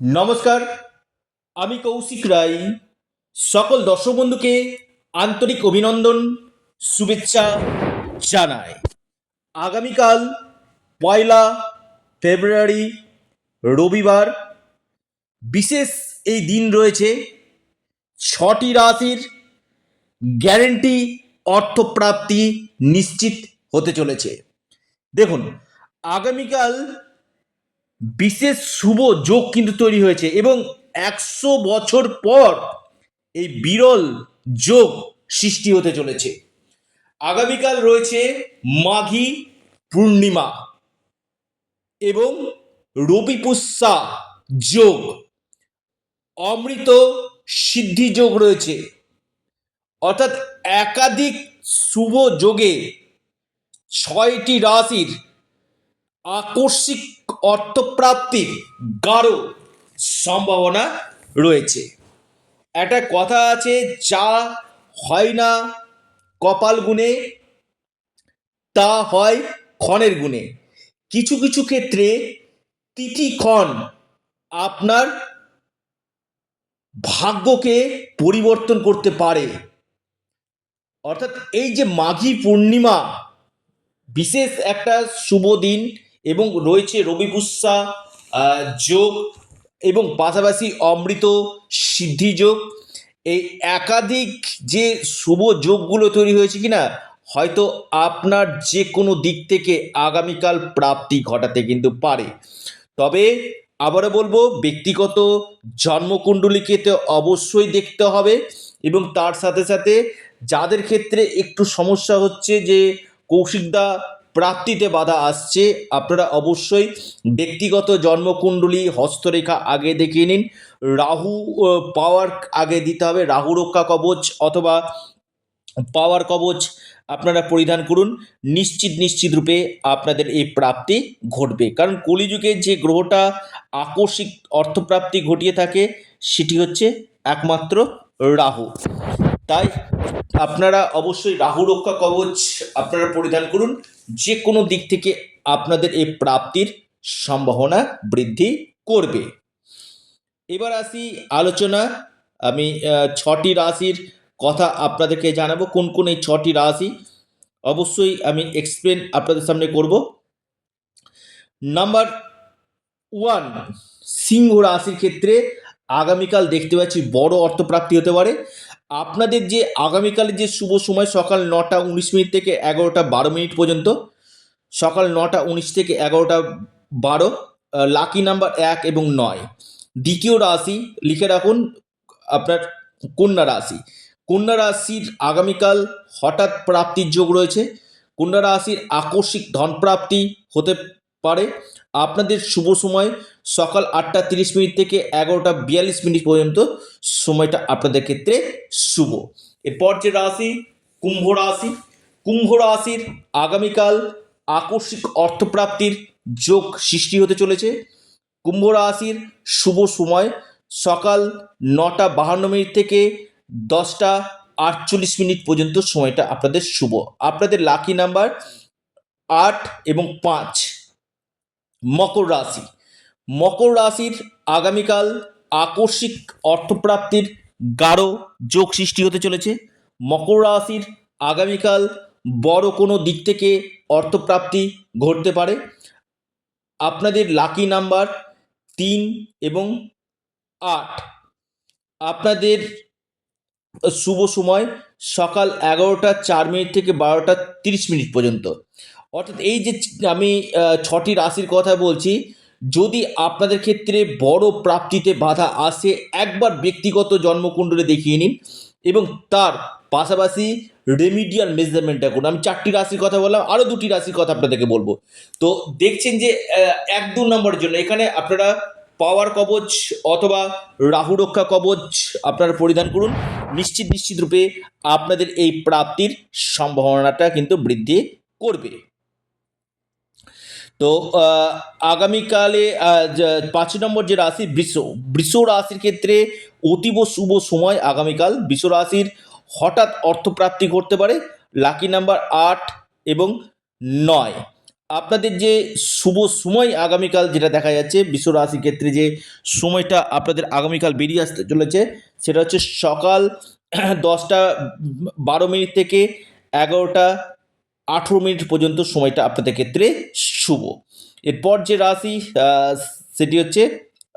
নমস্কার, আমি কৌশিক রায়। সকল দর্শক বন্ধুকে আন্তরিক অভিনন্দন, শুভেচ্ছা জানাই। আগামীকাল পয়লা ফেব্রুয়ারি, রবিবার, বিশেষ এই দিন রয়েছে ছটি রাশির গ্যারেন্টি অর্থপ্রাপ্তি নিশ্চিত হতে চলেছে। দেখুন, আগামীকাল বিশেষ শুভ যোগ কিন্তু তৈরি হয়েছে এবং একশো বছর পর এই বিরল যোগ সৃষ্টি হতে চলেছে। আগামীকাল রয়েছে মাঘী পূর্ণিমা এবং রবি পুষ্যা যোগ। অমৃত সিদ্ধি যোগ রয়েছে। অর্থাৎ একাধিক শুভ যোগে ছয়টি রাশির আকস্মিক অর্থপ্রাপ্তির গাঢ় সম্ভাবনা রয়েছে। একটা কথা আছে, যা হয় না কপাল গুণে, তা হয় ক্ষণের গুণে। কিছু কিছু ক্ষেত্রে তিথি ক্ষণ আপনার ভাগ্যকে পরিবর্তন করতে পারে। অর্থাৎ এই যে মাঘী পূর্ণিমা, বিশেষ একটা শুভ দিন এবং রয়েছে রবি পুষ্যা যোগ এবং পাশাপাশি অমৃত সিদ্ধি যোগ। এই একাধিক যে শুভ যোগগুলো তৈরি হয়েছে কিনা, হয়তো আপনার যে কোনো দিক থেকে আগামীকাল প্রাপ্তি ঘটাতে কিন্তু পারে। তবে আবারও বলব, ব্যক্তিগত জন্মকুণ্ডলীকে তো অবশ্যই দেখতে হবে এবং তার সাথে সাথে যাদের ক্ষেত্রে একটু সমস্যা হচ্ছে যে কৌশিকদা প্রাপ্তিতে বাধা আসছে। আপনারা অবশ্যই ব্যক্তিগত জন্মকুণ্ডলী, হস্তরেখা আগে দেখিয়ে নিন। রাহু পাওয়ার আগে দিতে হবে। রাহু রক্ষা কবচ অথবা পাওয়ার কবচ আপনারা পরিধান করুন। নিশ্চিত নিশ্চিত রূপে আপনাদের এই প্রাপ্তি ঘটবে। কারণ কলিযুগে যে গ্রহটা আকস্মিক অর্থপ্রাপ্তি ঘটিয়ে থাকে, সেটি হচ্ছে একমাত্র রাহু। তাই আপনারা অবশ্যই রাহু রক্ষা কবচ আপনারা পরিধান করুন। যে কোনো দিক থেকে আপনাদের এই প্রাপ্তির সম্ভাবনা বৃদ্ধি করবে। এবার আসি আলোচনা, আমি ছটি রাশির কথা আপনাদেরকে জানাব। কোন কোন এই ছটি রাশি? অবশ্যই আমি এক্সপ্লেন আপনাদের সামনে করব। নাম্বার ওয়ান সিংহ রাশির ক্ষেত্রে আগামীকাল দেখতে পাচ্ছি বড় অর্থপ্রাপ্তি হতে পারে। আপনাদের যে আগামীকালের যে শুভ সময় সকাল নটা উনিশ মিনিট থেকে এগারোটা বারো মিনিট পর্যন্ত, সকাল নটা উনিশ থেকে এগারোটা বারো লাকি নাম্বার এক এবং নয়। দ্বিতীয় রাশি লিখে রাখুন আপনার কন্যা রাশি। কন্যা রাশির আগামীকাল হঠাৎ প্রাপ্তির যোগ রয়েছে। কন্যা রাশির আকস্মিক ধনপ্রাপ্তি হতে পারে। আপনাদের শুভ সময়। সকাল আটটা তিরিশ মিনিট থেকে এগারোটা বিয়াল্লিশ মিনিট পর্যন্ত সময়টা আপনাদের ক্ষেত্রে শুভ। এরপর যে রাশি, কুম্ভ রাশি। কুম্ভ রাশির আগামীকাল আকস্মিক অর্থপ্রাপ্তির যোগ সৃষ্টি হতে চলেছে। কুম্ভ রাশির শুভ সময় সকাল নটা বাহান্ন মিনিট থেকে দশটা আটচল্লিশ মিনিট পর্যন্ত সময়টা আপনাদের শুভ। আপনাদের লাকি নাম্বার আট এবং পাঁচ। মকর রাশি। মকর রাশির আগামীকাল আকস্মিক অর্থপ্রাপ্তির গাঢ় যোগ সৃষ্টি হতে চলেছে। মকর রাশির আগামীকাল বড় কোনো দিক থেকে অর্থপ্রাপ্তি ঘটতে পারে। আপনাদের লাকি নাম্বার তিন এবং আট। আপনাদের শুভ সময় সকাল এগারোটা চার মিনিট থেকে বারোটা তিরিশ মিনিট পর্যন্ত। অর্থাৎ এই যে আমি ছটি রাশির কথা বলছি, যদি আপনাদের ক্ষেত্রে বড় প্রাপ্তিতে বাধা আসে, একবার ব্যক্তিগত জন্মকুণ্ডলে দেখিয়ে নিন এবং তার পাশাপাশি রেমিডিয়াল মেজারমেন্টটা করুন। আমি চারটি রাশির কথা বললাম, আরও দুটি রাশির কথা আপনাদেরকে বলব। তো দেখছেন যে এক দু নম্বরের জন্য এখানে আপনারা পাওয়ার কবচ অথবা রাহু রক্ষা কবচ আপনারা পরিধান করুন। নিশ্চিত নিশ্চিত রূপে আপনাদের এই প্রাপ্তির সম্ভাবনাটা কিন্তু বৃদ্ধি করবে। তো আগামীকালে পাঁচ নম্বর যে রাশি বৃষ বৃষ রাশির ক্ষেত্রে অতীব শুভ সময় আগামীকাল। বৃষ রাশির হঠাৎ অর্থপ্রাপ্তি করতে পারে, লাকি নাম্বার আট এবং নয়। আপনাদের যে শুভ সময় আগামীকাল যেটা দেখা যাচ্ছে বিশ্ব রাশির ক্ষেত্রে যে সময়টা আপনাদের আগামীকাল বেরিয়ে আসতে চলেছে, সেটা হচ্ছে সকাল দশটা বারো মিনিট থেকে এগারোটা আঠেরো মিনিট পর্যন্ত সময়টা আপনাদের ক্ষেত্রে শুভ। এরপর যে রাশি সেটি হচ্ছে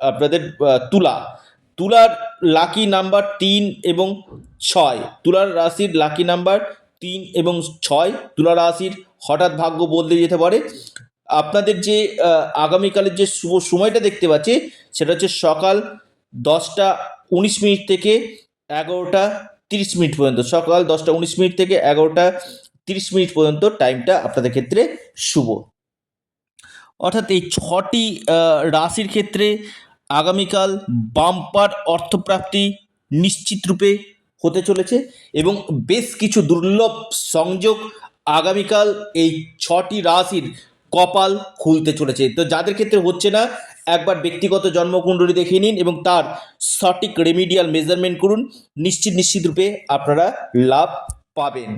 আপনাদের তুলা। তুলার লাকি নাম্বার তিন এবং ছয়। তুলার রাশির লাকি নাম্বার তিন এবং ছয়। তুলা রাশির হঠাৎ ভাগ্য বদলে যেতে পারে। আপনাদের যে আগামীকালের যে শুভ সময়টা দেখতে পাচ্ছি, সেটা হচ্ছে সকাল দশটা উনিশ মিনিট থেকে এগারোটা তিরিশ মিনিট পর্যন্ত। সকাল দশটা উনিশ মিনিট থেকে এগারোটা তিরিশ মিনিট পর্যন্ত টাইমটা আপনাদের ক্ষেত্রে শুভ। অর্থাৎ এই ছটি রাশির ক্ষেত্রে আগামীকাল বাম্পার অর্থপ্রাপ্তি নিশ্চিত রূপে হতে চলেছে এবং বেশ কিছু দুর্লভ সংযোগ আগামীকাল এই ছটি রাশির কপাল খুলতে চলেছে। তো যাদের ক্ষেত্রে হচ্ছে না, একবার ব্যক্তিগত জন্মকুণ্ডলী দেখিয়ে নিন এবং তার সঠিক রেমিডিয়াল মেজারমেন্ট করুন। নিশ্চিত নিশ্চিত রূপে আপনারা লাভ পাবেন।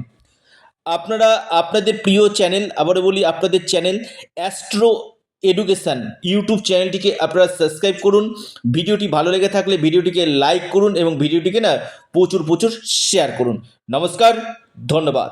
আপনারা আপনাদের প্রিয় চ্যানেল, আবারও বলি আপনাদের চ্যানেল অ্যাস্ট্রো এডুকেশান ইউটিউব চ্যানেলটিকে আপনারা সাবস্ক্রাইব করুন। ভিডিওটি ভালো লেগে থাকলে ভিডিওটিকে লাইক করুন এবং ভিডিওটিকে না প্রচুর প্রচুর শেয়ার করুন। নমস্কার, ধন্যবাদ।